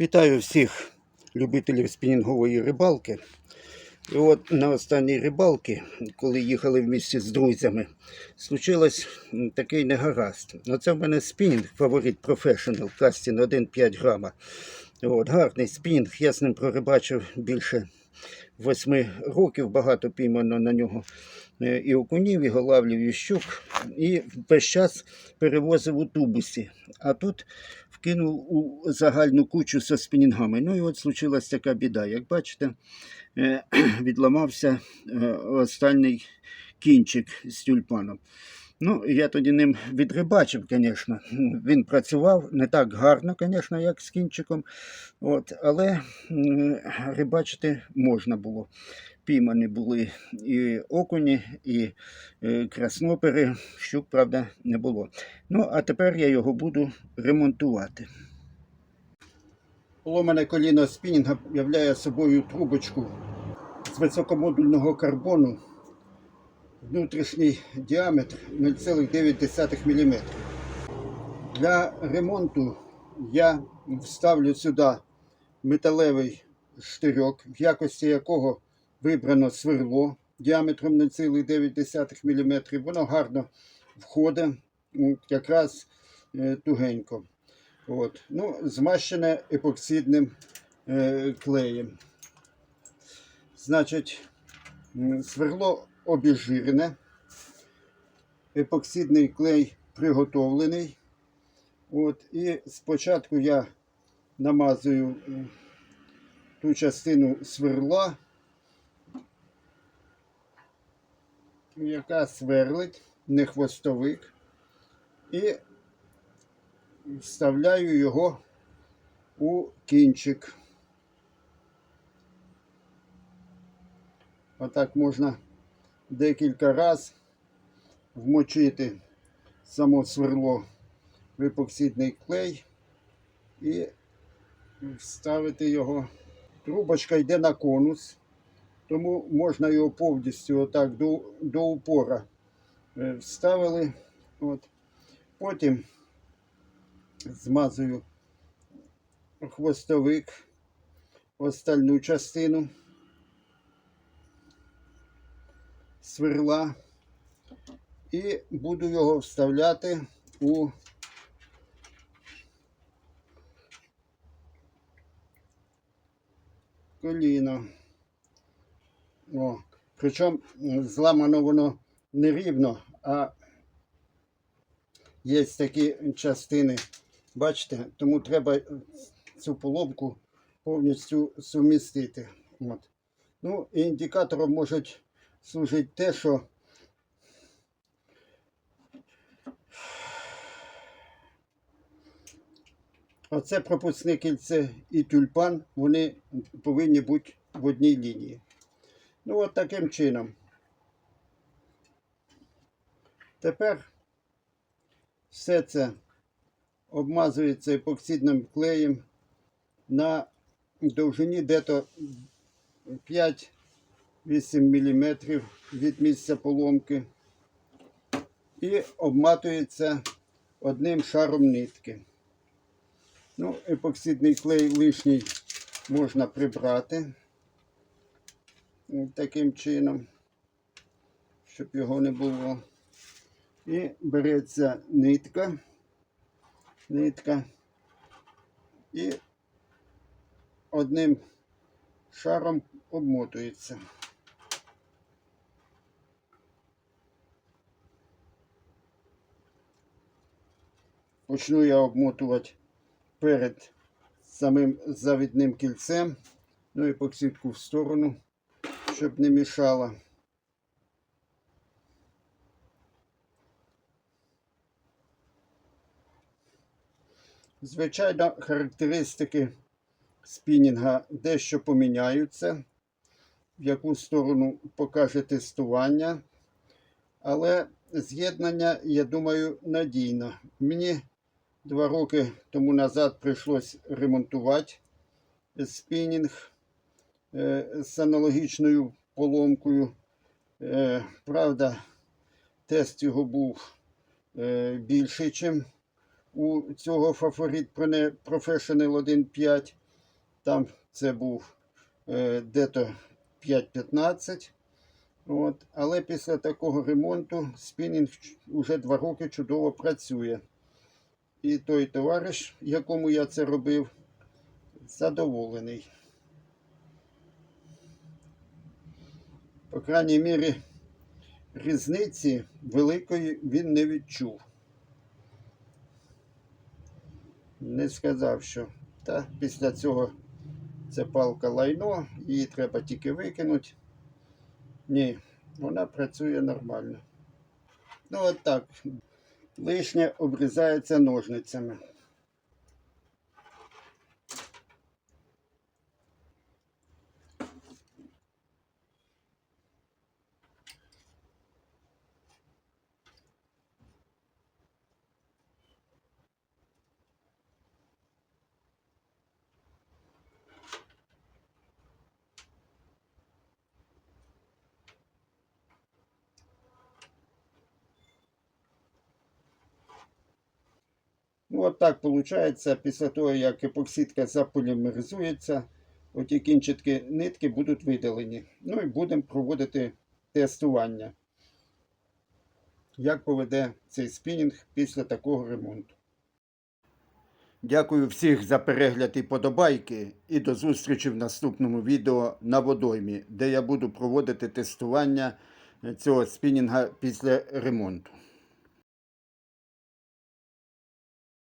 Вітаю всіх любителів спінінгової рибалки. І от на останній рибалці, коли їхали в місті з друзями, случилось такий негаразд. Ну, це в мене спінінг, фаворит професіонал, кастін 1,5 грама. От, гарний спінінг, я з ним прорибачив більше восьми років, багато піймано на нього е, і окунів, і голавлів, і щук. І весь час перевозив у тубусі. А тут вкинув у загальну кучу зі спінінгами. Ну і от случилась така біда. Як бачите, е, відламався е, останній кінчик з тюльпаном. Ну, я тоді ним відрибачив, звісно. Він працював не так гарно, звісно, як з кінчиком. От, але рибачити можна було. Піймані були і окуні, і е, краснопери. Щук, правда, не було. Ну, а тепер я його буду ремонтувати. Поломане коліно спінінга являє собою трубочку з високомодульного карбону. Внутрішній діаметр 0,9 мм. Для ремонту я вставлю сюди металевий штирьок, в якості якого вибрано сверло діаметром 0,9 мм. Воно гарно входить якраз е, тугенько. От. Ну, змащене епоксидним е, клеєм. Значить, сверло обезжирене, епоксидний клей приготовлений. От, і спочатку я намазую ту частину сверла, яка сверлить, не хвостовик, і вставляю його у кінчик. Отак можна декілька разів вмочити само сверло в епоксидний клей і вставити його. Трубочка йде на конус, тому можна його повністю отак до, до упора е, вставили. От. Потім змазую хвостовик, остальну частину сверла і буду його вставляти у коліно. О, причому зламано воно не рівно, а є такі частини, бачите, тому треба цю поломку повністю сумістити. От. Ну, індикатором можуть служити те, що оце пропускне кільце і тюльпан, вони повинні бути в одній лінії. Ну, от таким чином. Тепер все це обмазується епоксидним клеєм на довжині дето 5-8 мм від місця поломки і обматується одним шаром нитки. Ну, епоксидний клей лишній можна прибрати таким чином, щоб його не було. І береться нитка, нитка і одним шаром обмотується. Почну я обмотувати перед самим завідним кільцем, ну і покситку в сторону, щоб не мішало. Звичайно, характеристики спінінга дещо поміняються, в яку сторону покаже тестування. Але з'єднання, я думаю, надійно. Мені два роки тому назад прийшлось ремонтувати спінінг е, з аналогічною поломкою. Е, Правда, тест його був е, більший, ніж у цього фаворит Professional 1.5. Там це був дето 5.15. От. Але після такого ремонту спінінг вже два роки чудово працює. І той товариш, якому я це робив, задоволений. По крайній мірі, різниці великої він не відчув. Не сказав, що та після цього це палка лайно, її треба тільки викинути. Ні, вона працює нормально. Ну, от так. Лишнє обрізається ножницями. Ну, от так виходить, після того, як епоксидка заполімеризується, оті кінчики нитки будуть видалені. Ну і будемо проводити тестування, як поведе цей спінінг після такого ремонту. Дякую всіх за перегляд і подобайки. І до зустрічі в наступному відео на водоймі, де я буду проводити тестування цього спінінга після ремонту.